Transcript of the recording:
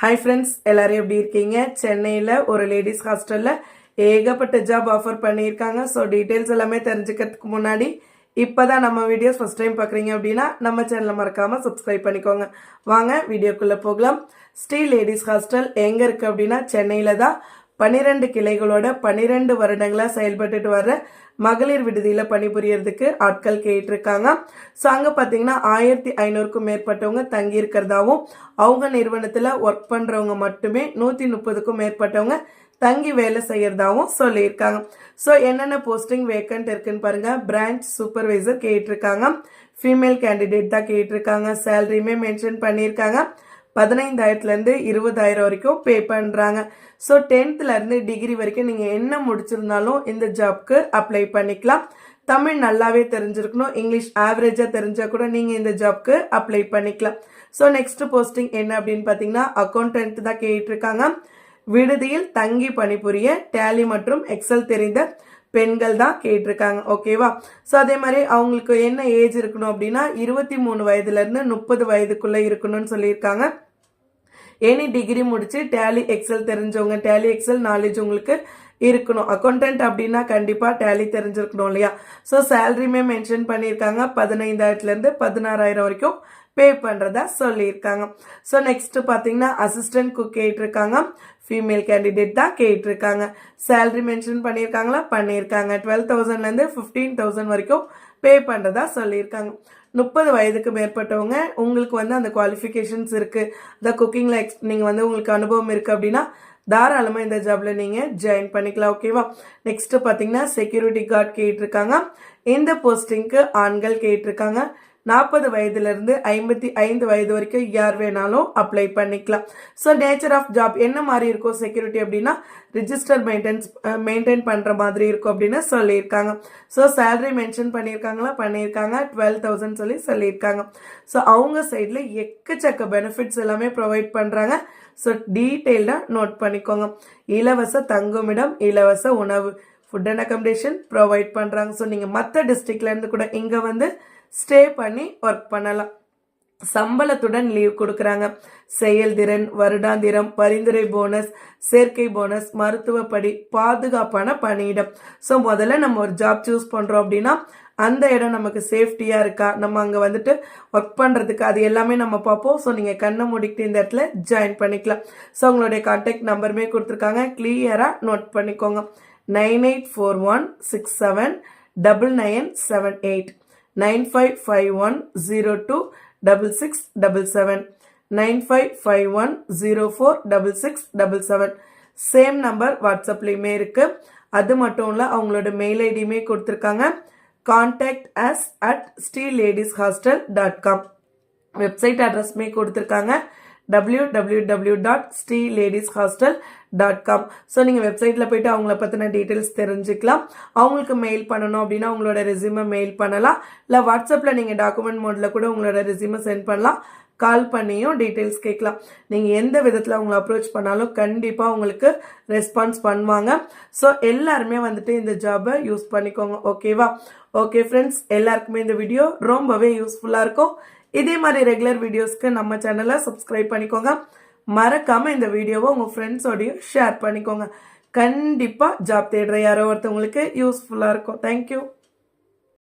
Hi friends எல்லாரும் எப்படி இருக்கீங்க? சென்னையில் ஒரு லேடிஸ் ஹாஸ்டலில் ஏகப்பட்ட ஜாப் ஆஃபர் பண்ணியிருக்காங்க. ஸோ டீட்டெயில்ஸ் எல்லாமே தெரிஞ்சுக்கிறதுக்கு முன்னாடி இப்போ தான் நம்ம வீடியோஸ் ஃபஸ்ட் டைம் பார்க்குறீங்க அப்படின்னா நம்ம சேனலை மறக்காமல் சப்ஸ்கிரைப் பண்ணிக்கோங்க. வாங்க வீடியோக்குள்ளே போகலாம். ஸ்ரீ லேடிஸ் ஹாஸ்டல் எங்கே இருக்குது அப்படின்னா சென்னையில் தான். பன்னிரெண்டு கிளைகளோட பன்னிரெண்டு வருடங்களாக செயல்பட்டுட்டு வர்ற மகளிர் விடுதியில் பணிபுரியறதுக்கு ஆட்கள் கேட்டிருக்காங்க. ஸோ அங்கே பார்த்தீங்கன்னா ஆயிரத்தி ஐநூறுக்கும் மேற்பட்டவங்க தங்கி இருக்கிறதாவும் அவங்க நிறுவனத்தில் ஒர்க் பண்ணுறவங்க மட்டுமே நூற்றி முப்பதுக்கும் மேற்பட்டவங்க தங்கி வேலை செய்யறதாவும் சொல்லியிருக்காங்க. ஸோ என்னென்ன போஸ்டிங் வேக்கண்ட் இருக்குன்னு பாருங்க. பிரான்ச் சூப்பர்வைசர் கேட்டிருக்காங்க. ஃபீமேல் கேண்டிடேட் தான் கேட்டிருக்காங்க. சேலரியுமே மென்ஷன் பண்ணியிருக்காங்க. பதினைந்தாயிரத்துலேருந்து இருபதாயிரம் வரைக்கும் பே பண்ணுறாங்க ஸோ டென்த்துலேருந்து டிகிரி வரைக்கும் நீங்கள் என்ன முடிச்சிருந்தாலும் இந்த ஜாப்க்கு அப்ளை பண்ணிக்கலாம். தமிழ் நல்லாவே தெரிஞ்சிருக்கணும். இங்கிலீஷ் ஆவரேஜாக தெரிஞ்சால் கூட நீங்கள் இந்த ஜாப்க்கு அப்ளை பண்ணிக்கலாம். ஸோ நெக்ஸ்ட் போஸ்டிங் என்ன அப்படின்னு பார்த்தீங்கன்னா அக்கௌண்டன்ட் தான் கேட்டிருக்காங்க. விடுதியில் தங்கி பணிபுரிய டேலி மற்றும் எக்ஸல் தெரிந்த பெண்கள் தான் கேட்டிருக்காங்க. ஓகேவா ஸோ அதே மாதிரி அவங்களுக்கு என்ன ஏஜ் இருக்கணும் அப்படின்னா இருபத்தி மூணு வயதுலேருந்து முப்பது வயதுக்குள்ளே இருக்கணும்னு சொல்லியிருக்காங்க. எனி டிகிரி முடிச்சு டேலி எக்ஸல் தெரிஞ்சவங்க டேலி எக்ஸல் நாலேஜ் உங்களுக்கு இருக்கணும். அக்கௌண்டன்ட் அப்படின்னா கண்டிப்பாக டேலி தெரிஞ்சிருக்கணும் இல்லையா? ஸோ சேலரியுமே மென்ஷன் பண்ணியிருக்காங்க. பதினைந்தாயிரத்துலேருந்து பதினாறாயிரம் வரைக்கும் பே பண்ணுறதா சொல்லியிருக்காங்க. ஸோ நெக்ஸ்ட் பார்த்தீங்கன்னா அசிஸ்டன்ட் குக் கேட்டிருக்காங்க. ஃபீமேல் கேண்டிடேட் தான் கேட்டிருக்காங்க. சேலரி மென்ஷன் பண்ணியிருக்காங்களா? பண்ணியிருக்காங்க. டுவெல் தௌசண்ட்லேருந்து ஃபிஃப்டீன் தௌசண்ட் வரைக்கும் பே பண்ணுறதா சொல்லியிருக்காங்க. முப்பது வயதுக்கு மேற்பட்டவங்க உங்களுக்கு வந்து அந்த குவாலிஃபிகேஷன்ஸ் இருக்குது த குக்கிங்கில் எக்ஸ் நீங்கள் வந்து உங்களுக்கு அனுபவம் இருக்குது அப்படின்னா தாராளமாக இந்த ஜாபில் நீங்கள் ஜாயின் பண்ணிக்கலாம் ஓகேவா நெக்ஸ்ட்டு பார்த்தீங்கன்னா செக்யூரிட்டி கார்டு கேட்டிருக்காங்க. இந்த போஸ்டிங்க்கு ஆண்கள் கேட்டிருக்காங்க. நாற்பது வயதுலேருந்து ஐம்பத்தி ஐந்து வயது வரைக்கும் யார் வேணாலும் அப்ளை பண்ணிக்கலாம். ஸோ நேச்சர் ஆஃப் ஜாப் என்ன மாதிரி இருக்கும் செக்யூரிட்டி அப்படின்னா ரிஜிஸ்டர் மெயின்டென்ஸ் மெயின்டைன் பண்ணுற மாதிரி இருக்கும் அப்படின்னு சொல்லியிருக்காங்க. ஸோ சேலரி மென்ஷன் பண்ணியிருக்காங்களா? பண்ணியிருக்காங்க. டுவெல் தௌசண்ட் சொல்லி சொல்லியிருக்காங்க. ஸோ அவங்க சைடில் எக்கச்சக்க பெனிஃபிட்ஸ் எல்லாமே ப்ரொவைட் பண்ணுறாங்க ஸோ டீட்டெயில்டாக நோட் பண்ணிக்கோங்க. இலவச தங்குமிடம் இலவச உணவு ஃபுட் அண்ட் அக்கமடேஷன் ப்ரொவைட் பண்ணுறாங்க ஸோ நீங்கள் மற்ற டிஸ்ட்ரிக்ட்லேருந்து கூட இங்கே வந்து ஸ்டே பண்ணி ஒர்க் பண்ணலாம். சம்பளத்துடன் லீவ் கொடுக்குறாங்க. செயல்திறன் வருடாந்திரம் பரிந்துரை போனஸ் சேர்க்கை போனஸ் மருத்துவப்படி பாதுகாப்பான பணியிடம். ஸோ முதல்ல நம்ம ஒரு ஜாப் சூஸ் பண்ணுறோம் அப்படின்னா அந்த இடம் நமக்கு சேஃப்டியாக இருக்கா? நம்ம அங்கே வந்துட்டு ஒர்க் பண்ணுறதுக்கு அது எல்லாமே நம்ம பார்ப்போம். ஸோ நீங்கள் கண்ணை முடிக்கிட்டு இந்த இடத்துல ஜாயின் பண்ணிக்கலாம். ஸோ உங்களுடைய கான்டாக்ட் நம்பருமே கொடுத்துருக்காங்க. கிளியராக நோட் பண்ணிக்கோங்க. Nine eight four one six seven double nine seven eight. Nine five five one zero two double six double seven. Nine five five one zero four double six double seven. Same number வாட்ஸ்அப்லேயுமே இருக்குது அது மட்டும் இல்லை அவங்களோட mail ஐடியுமே கொடுத்துருக்காங்க. Contact us at Sri ladies hostel dot com website அட்ரஸ்மே கொடுத்துருக்காங்க. W W W dot Sri ladies hostel dot com so நீங்கள் வெப்சைட்டில் போயிட்டு அவங்கள பற்றின டீட்டெயில்ஸ் தெரிஞ்சுக்கலாம். அவங்களுக்கு மெயில் பண்ணணும் அப்படின்னா உங்களோட ரெசியூமை மெயில் பண்ணலாம். இல்லை வாட்ஸ்அப்பில் நீங்கள் டாக்குமெண்ட் மோடில் கூட உங்களோட ரெசியூமை சென்ட் பண்ணலாம். கால் பண்ணியும் டீட்டெயில்ஸ் கேட்கலாம். நீங்கள் எந்த விதத்தில் அவங்களை அப்ரோச் பண்ணாலும் கண்டிப்பாக உங்களுக்கு ரெஸ்பான்ஸ் பண்ணுவாங்க. ஸோ எல்லாருமே வந்துட்டு இந்த ஜாபை யூஸ் பண்ணிக்கோங்க. ஓகேவா ஓகே ஃப்ரெண்ட்ஸ் எல்லாருக்குமே இந்த வீடியோ ரொம்பவே யூஸ்ஃபுல்லாக இருக்கும். இதே மாதிரி ரெகுலர் வீடியோஸ்க்கு நம்ம சேனலை சப்ஸ்கிரைப் பண்ணிக்கோங்க. மறக்காமல் இந்த வீடியோவை உங்கள் ஃப்ரெண்ட்ஸோடையும் ஷேர் பண்ணிக்கோங்க. கண்டிப்பாக ஜாப் தேடுற யாரோ ஒருத்தவங்களுக்கு யூஸ்ஃபுல்லாக இருக்கும். தேங்க்யூ